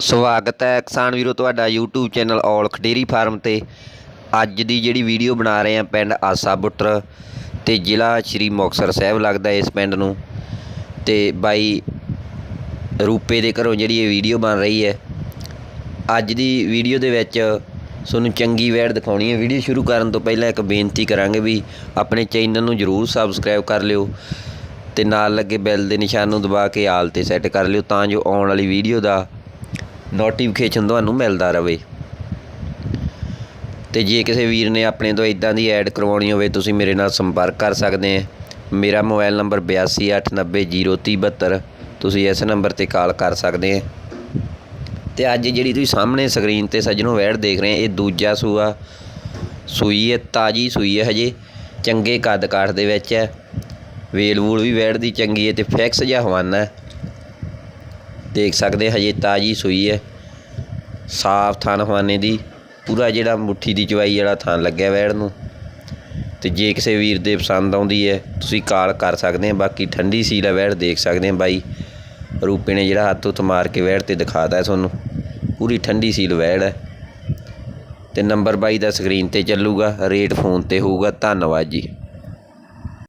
ਸਵਾਗਤ ਹੈ ਕਿਸਾਨ ਵੀਰੋ ਤੁਹਾਡਾ YouTube channel Aulakh dairy farm ਤੇ। ਅੱਜ ਦੀ ਜਿਹੜੀ ਵੀਡੀਓ ਬਣਾ ਰਹੇ ਆ ਪਿੰਡ ਆਸਾ ਬੁੱਟਰ ਤੇ ਜ਼ਿਲ੍ਹਾ ਸ਼੍ਰੀ ਮੁਕਤਸਰ ਸਾਹਿਬ ਲੱਗਦਾ ਇਸ ਪਿੰਡ ਨੂੰ। ਤੇ ਬਾਈ ਰੂਪੇ ਦੇ ਘਰੋਂ ਜਿਹੜੀ ਇਹ ਵੀਡੀਓ ਬਣ ਰਹੀ ਹੈ। ਅੱਜ ਦੀ ਵੀਡੀਓ ਦੇ ਵਿੱਚ ਤੁਹਾਨੂੰ ਚੰਗੀ ਵੈੜ ਦਿਖਾਉਣੀ ਹੈ। ਵੀਡੀਓ ਸ਼ੁਰੂ ਕਰਨ ਤੋਂ ਪਹਿਲਾਂ ਇੱਕ ਬੇਨਤੀ ਕਰਾਂਗੇ ਵੀ ਆਪਣੇ ਚੈਨਲ ਨੂੰ ਜਰੂਰ ਸਬਸਕ੍ਰਾਈਬ ਕਰ ਲਿਓ ਤੇ ਨਾਲ ਲੱਗੇ ਬੈਲ ਦੇ ਨਿਸ਼ਾਨ ਨੂੰ ਦਬਾ ਕੇ ਆਲ ਤੇ ਸੈੱਟ ਕਰ ਲਿਓ ਤਾਂ ਜੋ ਆਉਣ ਵਾਲੀ ਵੀਡੀਓ ਦਾ ਨੋਟੀਫਿਕੇਸ਼ਨ ਤੁਹਾਨੂੰ ਮਿਲਦਾ ਰਹੇ ਤੇ ਜੇ ਕਿਸੇ ਵੀਰ ਨੇ ਆਪਣੇ ਤੋਂ ਇਦਾਂ ਦੀ ਐਡ ਕਰਵਾਉਣੀ ਹੋਵੇ, ਤੁਸੀਂ ਮੇਰੇ ਨਾਲ ਸੰਪਰਕ ਕਰ ਸਕਦੇ ਆ। ਮੇਰਾ ਮੋਬਾਈਲ ਨੰਬਰ 8289030372 ਤੁਸੀਂ ਇਸ ਨੰਬਰ ਤੇ ਕਾਲ ਕਰ ਸਕਦੇ ਆ। ਤੇ ਅੱਜ ਜਿਹੜੀ ਤੁਸੀਂ ਸਾਹਮਣੇ ਸਕਰੀਨ ਤੇ ਸੱਜਣੋ ਵੈੜ ਦੇਖ ਰਹੇ ਆ, ਇਹ ਦੂਜਾ ਸੂਆ ਸੂਈ ਹੈ, ਤਾਜੀ ਸੂਈ ਹੈ ਹਜੇ, ਚੰਗੇ ਕੱਦ ਕਾਠ ਦੇ ਵਿੱਚ ਹੈ। ਵੇਲ ਵੂਲ ਵੀ ਵੈੜ ਦੀ ਚੰਗੀ ਹੈ ਤੇ ਫਿਕਸ ਜਿਹਾ ਹਵਾਨਾ ਦੇਖ ਸਕਦੇ ਹਜੇ ਤਾਜੀ ਸੂਈ ਹੈ। ਸਾਫ਼ ਥਣ ਹਵਾਨੇ ਦੀ, ਪੂਰਾ ਜਿਹੜਾ ਮੁੱਠੀ ਦੀ ਚਵਾਈ ਵਾਲਾ ਥਣ ਲੱਗਿਆ ਵੈੜ ਨੂੰ ਤੇ ਜੇ ਕਿਸੇ ਵੀਰ ਦੇ ਪਸੰਦ ਆਉਂਦੀ ਹੈ, ਤੁਸੀਂ ਕਾਲ ਕਰ ਸਕਦੇ ਆ, ਬਾਕੀ ਠੰਡੀ ਸੀਲ ਹੈ ਵੈੜ ਦੇਖ ਸਕਦੇ ਆ ਬਾਈ। ਰੂਪੇ ਨੇ ਜਿਹੜਾ ਹੱਥ ਉੱਤ ਮਾਰ ਕੇ ਵੈੜ ਤੇ ਦਿਖਾਤਾ ਹੈ ਤੁਹਾਨੂੰ। ਪੂਰੀ ਠੰਡੀ ਸੀਲ ਵੈੜ ਹੈ। ਤੇ ਨੰਬਰ ਬਾਈ ਦਾ ਸਕਰੀਨ ਤੇ ਚੱਲੂਗਾ, ਰੇਟ ਫੋਨ ਤੇ ਹੋਊਗਾ, ਧੰਨਵਾਦ ਜੀ।